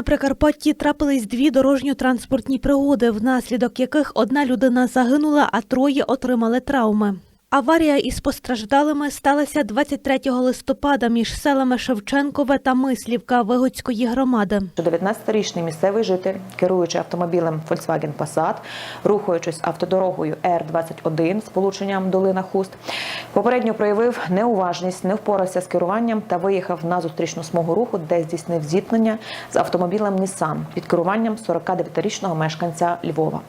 На Прикарпатті трапились дві дорожньо-транспортні пригоди, внаслідок яких одна людина загинула, а троє отримали травми. Аварія із постраждалими сталася 23 листопада між селами Шевченкове та Мислівка Вигодської громади. що 19-річний місцевий житель, керуючи автомобілем Volkswagen Passat, рухаючись автодорогою Р-21 з полученням долина Хуст, попередньо проявив неуважність, не впорався з керуванням та виїхав на зустрічну смугу руху, де здійснив зіткнення з автомобілем Nissan під керуванням 49-річного мешканця Львова.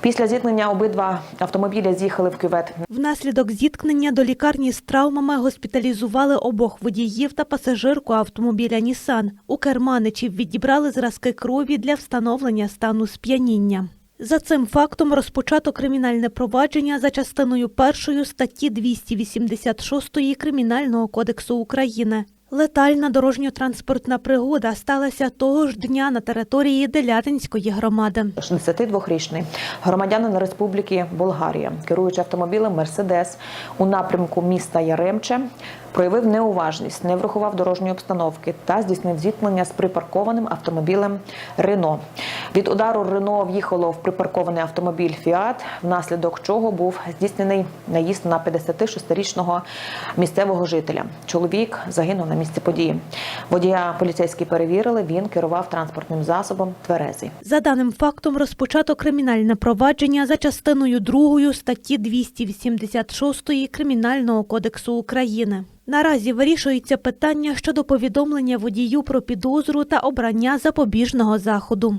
Після зіткнення обидва автомобіля з'їхали в кювет Внаслідок зіткнення до лікарні з травмами госпіталізували обох водіїв та пасажирку автомобіля Нісан. У керманичів відібрали зразки крові для встановлення стану сп'яніння. За цим фактом розпочато кримінальне провадження за частиною першої статті 286 Кримінального кодексу України. Летальна дорожньо-транспортна пригода сталася того ж дня на території Делятинської громади. 62-річний громадянин Республіки Болгарія, керуючи автомобілем Мерседес у напрямку міста Яремче, проявив неуважність, не врахував дорожньої обстановки та здійснив зіткнення з припаркованим автомобілем Рено. Від удару Рено в'їхало в припаркований автомобіль Фіат, внаслідок чого був здійснений наїзд на 56-річного місцевого жителя. Чоловік загинув на місці події. Водія поліцейські перевірили. Він керував транспортним засобом тверезий. За даним фактом розпочато кримінальне провадження за частиною 2 статті 286 Кримінального кодексу України. Наразі вирішується питання щодо повідомлення водію про підозру та обрання запобіжного заходу.